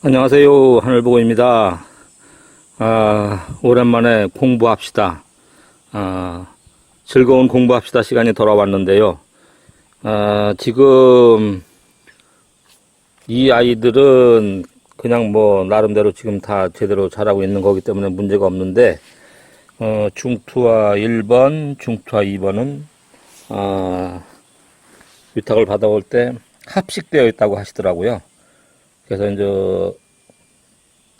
안녕하세요. 하늘보고입니다. 아, 오랜만에 공부합시다. 아, 즐거운 공부합시다 시간이 돌아왔는데요. 아, 지금 이 아이들은 그냥 뭐 나름대로 지금 다 제대로 잘하고 있는 거기 때문에 문제가 없는데 어, 중투와 1번, 중투와 2번은 아, 위탁을 받아올 때 합식되어 있다고 하시더라고요. 그래서 이제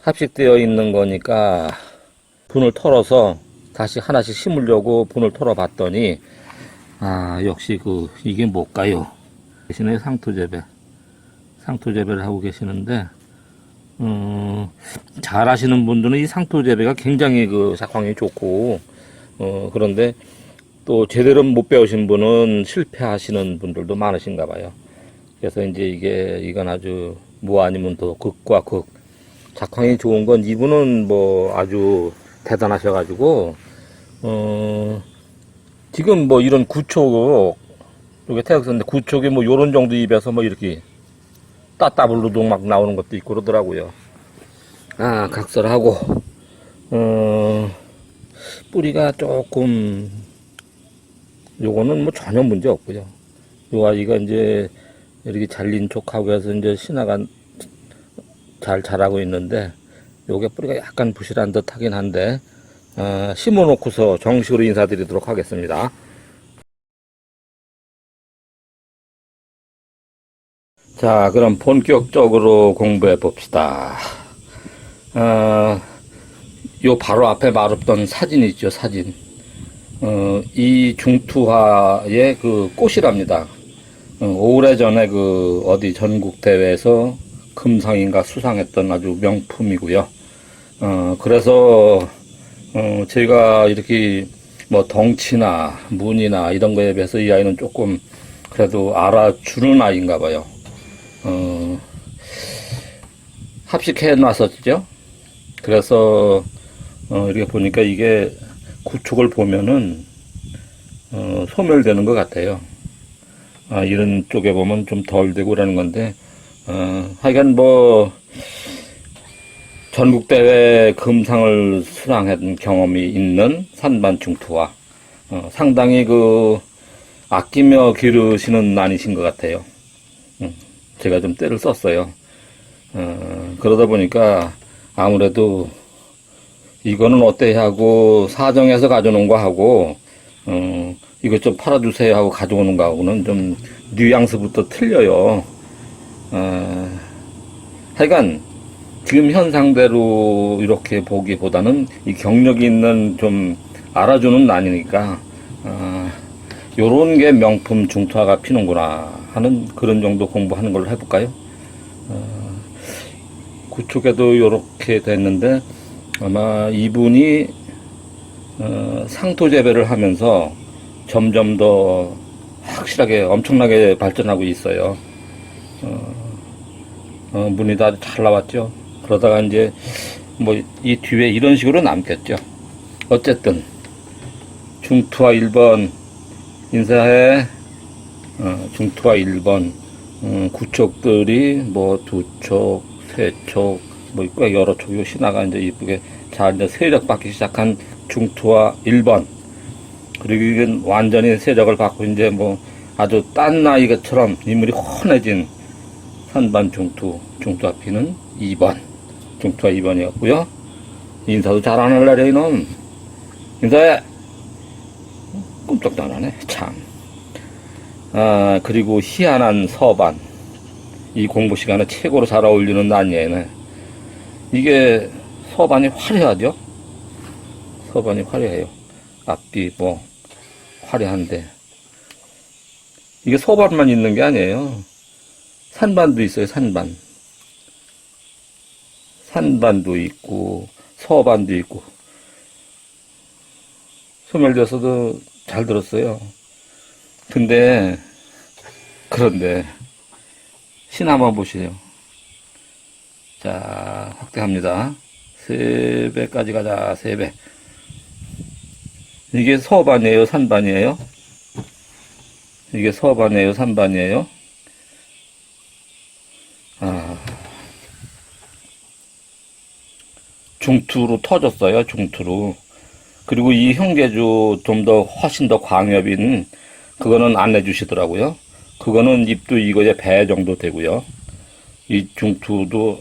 합식되어 있는 거니까 분을 털어서 다시 하나씩 심으려고 분을 털어 봤더니 아 역시 그 이게 뭘까요? 계시네요 상토재배 상토재배를 하고 계시는데 음, 잘 하시는 분들은 이 상토재배가 굉장히 그 작황이 좋고 어 그런데 또 제대로 못 배우신 분은 실패하시는 분들도 많으신가 봐요. 그래서 이제 이게 이건 아주 뭐 아니면 또 극과 극 작황이 좋은 건 이분은 뭐 아주 대단하셔가지고 어 지금 뭐 이런 구촉 이게 태극선인데 구촉이 뭐 요런 정도 입에서 뭐 이렇게 따따블로도 막 나오는 것도 있고 그러더라고요. 아 각설하고 어 뿌리가 조금 요거는 뭐 전혀 문제 없고요. 요 아이가 이제 이렇게 잘린 촉하고 해서 이제 신화가 잘 자라고 있는데 요게 뿌리가 약간 부실한 듯 하긴 한데 어, 심어 놓고서 정식으로 인사드리도록 하겠습니다. 자, 그럼 본격적으로 공부해 봅시다. 어, 요 바로 앞에 말했던 사진 있죠, 사진. 어, 이 중투화의 그 꽃이랍니다. 어, 오래전에 그 어디 전국 대회에서 금상인가 수상했던 아주 명품이고요. 어, 그래서 어, 제가 이렇게 뭐 덩치나 무늬나 이런 거에 비해서 이 아이는 조금 그래도 알아주는 아이인가 봐요. 어, 합식해 놨었죠. 그래서 어, 이렇게 보니까 이게 구축을 보면은 어, 소멸되는 것 같아요. 아, 이런 쪽에 보면 좀 덜 되고 그러는 건데, 어, 하여간 뭐, 전국대회 금상을 수상한 경험이 있는 산반중투와, 어, 상당히 그, 아끼며 기르시는 아니신 것 같아요. 음, 제가 좀 때를 썼어요. 어, 그러다 보니까 아무래도 이거는 어때 하고 사정해서 가져놓은 거 하고, 어, 이것 좀 팔아주세요 하고 가져오는 거하고는 좀 뉘앙스부터 틀려요. 어, 하여간 지금 현 상대로 이렇게 보기보다는 이 경력이 있는 좀 알아주는 난이니까 어, 요런 게 명품 중투화가 피는구나 하는 그런 정도 공부하는 걸로 해볼까요? 어, 구축에도 요렇게 됐는데 아마 이분이 어, 상토 재배를 하면서 점점 더 확실하게 엄청나게 발전하고 있어요. 어, 어, 문이 다잘 나왔죠. 그러다가 이제 뭐 이 뒤에 이런 식으로 남겠죠. 어쨌든 중투와 1번 인사해. 어, 중투와 1번 음, 구촉들이 뭐 두 촉, 세 촉, 뭐꽤 여러 촉이 신화가 이제 이쁘게 잘 이제 세력 받기 시작한 중투와 1번 그리고 이건 완전히 세력을 받고 이제 뭐 아주 딴 나이처럼 인물이 훤해진 산반 중투 중투 앞이는 2번 중투가 2번이었고요. 인사도 잘 안 할래려 이놈. 인사해. 꼼짝도 안 하네 참. 아, 그리고 희한한 서반. 이 공부 시간에 최고로 잘 어울리는 난예네. 이게 서반이 화려하죠? 서반이 화려해요. 앞뒤 뭐 화려한데. 이게 소반만 있는 게 아니에요. 산반도 있어요. 산반. 산반도 있고 서반도 있고 소멸돼서도 잘 들었어요. 근데 그런데 신 한번 보시죠. 자 확대합니다. 세 배까지 가자. 세 배. 이게 서반이에요, 산반이에요? 이게 서반이에요, 산반이에요? 중투로 터졌어요. 중투로. 그리고 이 형제주 좀 더 훨씬 더 광엽인 그거는 안 내주시더라고요. 그거는 입도 이거에 배 정도 되고요. 이 중투도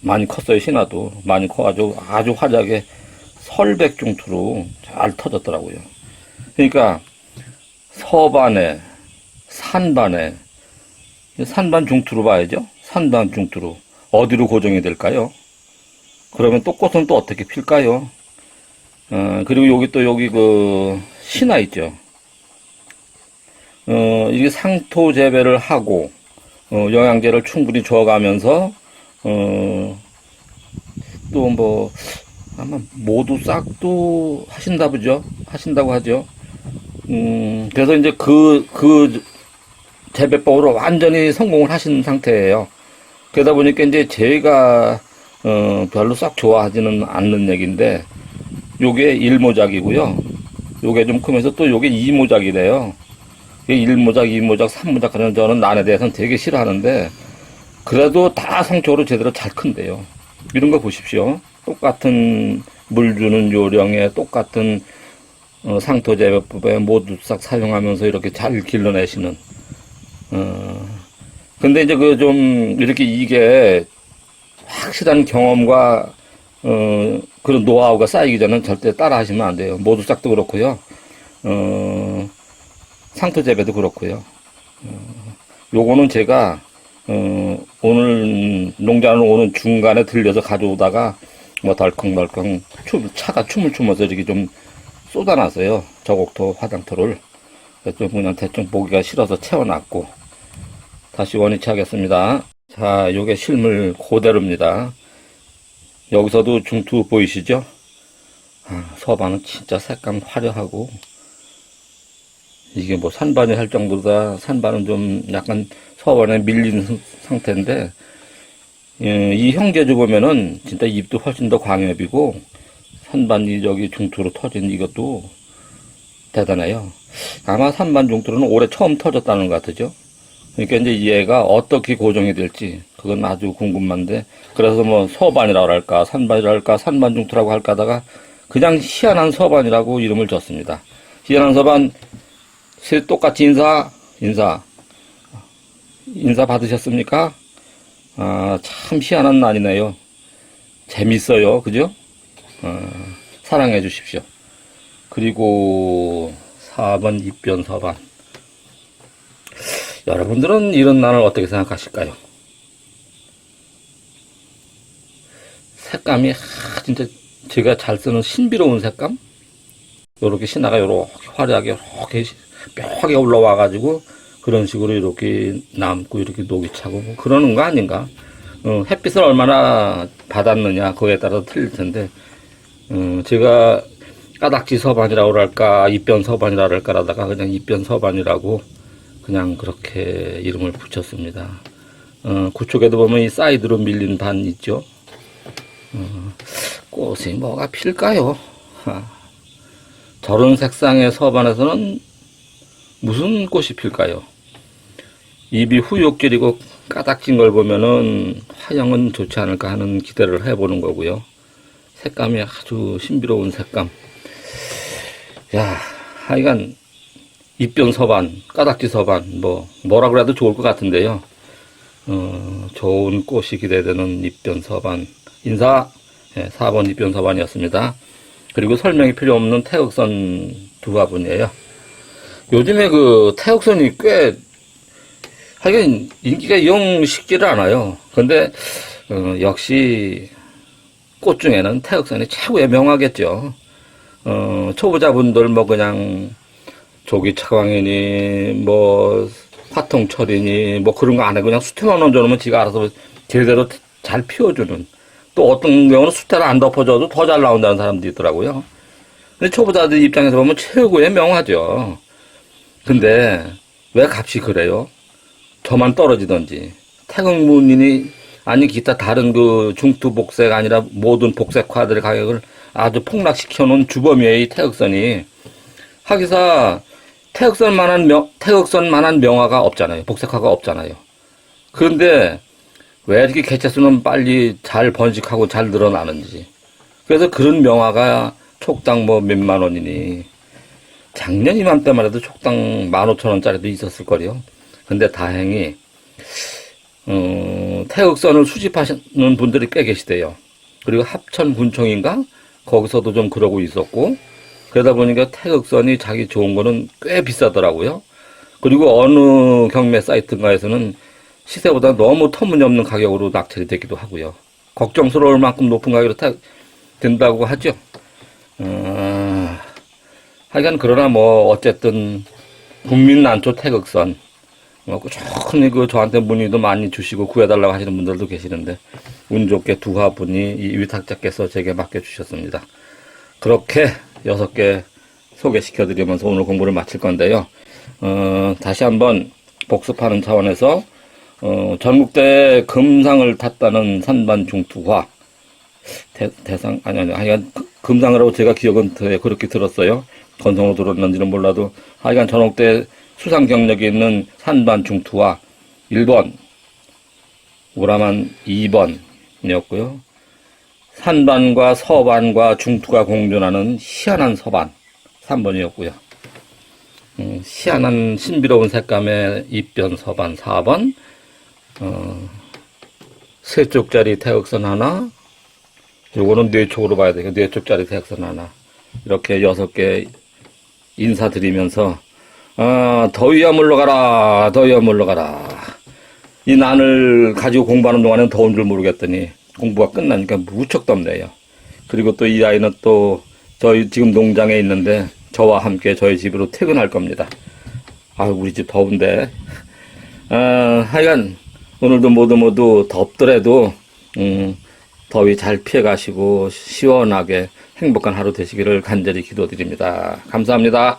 많이 컸어요. 신화도 많이 커가지고 아주 화려하게 설백 중투로 잘 터졌더라고요. 그러니까 서반에 산반에 산반 중투로 봐야죠. 산반 중투로 어디로 고정이 될까요? 그러면 또 꽃은 또 어떻게 필까요? 어, 그리고 여기 또 여기 그 신화 있죠. 어, 이게 상토 재배를 하고 어, 영양제를 충분히 줘가면서 어, 또 뭐 아마 모두 싹도 하신다 보죠. 하신다고 하죠. 음, 그래서 이제 그, 그 재배법으로 완전히 성공을 하신 상태예요. 그러다 보니까 이제 제가 어, 별로 싹 좋아하지는 않는 얘기인데 요게 1모작이고요. 요게 좀 크면서 또 요게 2모작이래요. 이게 1모작, 2모작, 3모작 하는 저는 난에 대해서는 되게 싫어하는데 그래도 다 성적으로 제대로 잘 큰대요. 이런 거 보십시오. 똑같은 물 주는 요령에 똑같은 어, 상토 재배법에 모두 싹 사용하면서 이렇게 잘 길러내시는 어, 근데 이제 그 좀 이렇게 이게 확실한 경험과 어, 그런 노하우가 쌓이기 전에 절대 따라 하시면 안 돼요. 모두 싹도 그렇고요. 어, 상토 재배도 그렇고요. 어, 요거는 제가 어, 오늘 농장을 오는 중간에 들려서 가져오다가 뭐 덜컹덜컹 춤, 차가 춤을 추면서 이렇게 좀 쏟아놨어요. 저곡토 화장토를. 좀 그냥 대충 보기가 싫어서 채워놨고 다시 원위치 하겠습니다. 자, 요게 실물 그대로입니다. 여기서도 중투 보이시죠? 아, 서반은 진짜 색감 화려하고 이게 뭐 산반이 할 정도다 산반은 좀 약간 서반에 밀린 상- 상태인데 예, 이 형제주 보면은 진짜 입도 훨씬 더 광엽이고 산반이 저기 중투로 터진 이것도 대단해요. 아마 산반 중투로는 올해 처음 터졌다는 것 같으죠. 그러니까 이제 얘가 어떻게 고정이 될지 그건 아주 궁금한데 그래서 뭐 서반이라고 할까 산반이라고 할까 산반 중투라고 할까 하다가 그냥 희한한 서반이라고 이름을 줬습니다. 희한한 서반 세 똑같이 인사 인사 인사 받으셨습니까? 아, 참 희한한 날이네요. 재밌어요. 그죠? 어, 사랑해 주십시오. 그리고 4번 입변 서반 여러분들은 이런 날을 어떻게 생각하실까요? 색감이 하, 진짜 제가 잘 쓰는 신비로운 색감? 요렇게 신화가 요렇게 화려하게 이렇게 뼈하게 올라와 가지고 그런 식으로 이렇게 남고 이렇게 녹이 차고 뭐 그러는 거 아닌가? 어, 햇빛을 얼마나 받았느냐 그거에 따라서 틀릴 텐데 어, 제가 까닥지 서반이라고 할까 입변 서반이라고 할까 하다가 그냥 입변 서반이라고 그냥 그렇게 이름을 붙였습니다. 어, 구쪽에도 보면 이 사이드로 밀린 반 있죠. 어, 꽃이 뭐가 필까요? 하, 저런 색상의 서반에서는 무슨 꽃이 필까요? 입이 후욕질이고 까닥진 걸 보면은 화형은 좋지 않을까 하는 기대를 해보는 거고요. 색감이 아주 신비로운 색감. 야, 하여간 입변 서반, 까닥지 서반, 뭐 뭐라 그래도 좋을 것 같은데요. 어, 좋은 꽃이 기대되는 입변 서반. 인사 예, 4번 입변 서반이었습니다. 그리고 설명이 필요 없는 태극선 두 화분이에요. 요즘에 그 태극선이 꽤 하여간 인기가 영 식지를 않아요. 근데 어, 역시 꽃 중에는 태극선이 최고의 명화겠죠. 어, 초보자분들 뭐 그냥 조기 차광이니 뭐 화통철이니 뭐 그런 거안해 그냥 수태만 얹어놓으면 지가 알아서 제대로 잘 피워주는 또 어떤 경우는 수태를 안 덮어줘도 더 잘 나온다는 사람도 있더라고요. 근데 초보자들 입장에서 보면 최고의 명화죠. 근데 왜 값이 그래요? 저만 떨어지던지 태극문인이 아니 기타 다른 그 중투 복색 아니라 모든 복색화들의 가격을 아주 폭락시켜 놓은 주범이에요 이 태극선이 하기사 태극선만한 명 태극선만한 명화가 없잖아요. 복색화가 없잖아요. 그런데 왜 이렇게 개체수는 빨리 잘 번식하고 잘 늘어나는지. 그래서 그런 명화가 촉당 뭐 몇만 원이니. 작년 이맘때만 해도 촉당 만 오천 원짜리도 있었을 거요. 근데 다행히 어, 태극선을 수집하시는 분들이 꽤 계시대요. 그리고 합천군청인가? 거기서도 좀 그러고 있었고 그러다 보니까 태극선이 자기 좋은 거는 꽤 비싸더라고요. 그리고 어느 경매 사이트인가에서는 시세보다 너무 터무니없는 가격으로 낙찰이 되기도 하고요. 걱정스러울 만큼 높은 가격으로 타, 된다고 하죠. 어, 하여간 그러나 뭐 어쨌든 국민 난초 태극선 뭐 꾸준히 그 저한테 문의도 많이 주시고 구해달라고 하시는 분들도 계시는데 운 좋게 두 화분이 이 위탁자께서 제게 맡겨주셨습니다. 그렇게 여섯 개 소개시켜 드리면서 오늘 공부를 마칠 건데요. 어, 다시 한번 복습하는 차원에서 어, 전국대 금상을 탔다는 산반 중투화 대, 대상 아니 아니 하여간 그- 금상이라고 제가 기억은 되- 그렇게 들었어요. 건성으로 들었는지는 몰라도 하여간 전국대 수상 경력이 있는 산반 중투화 1번 우라만 2번이었고요. 산반과 서반과 중투가 공존하는 희한한 서반 3번이었고요. 음, 희한한 신비로운 색감의 입변 서반 4번 어, 세 쪽짜리 태극선 하나 요거는 네 쪽으로 봐야 되고 네 쪽짜리 태극선 하나 이렇게 여섯 개 인사드리면서 아, 더위야 물러가라 더위야 물러가라 이 난을 가지고 공부하는 동안은 더운 줄 모르겠더니 공부가 끝나니까 무척 덥네요. 그리고 또 이 아이는 또 저희 지금 농장에 있는데 저와 함께 저희 집으로 퇴근할 겁니다. 아, 우리 집 더운데. 아, 하여간 오늘도 모두 모두 덥더라도 음, 더위 잘 피해 가시고 시원하게 행복한 하루 되시기를 간절히 기도드립니다. 감사합니다.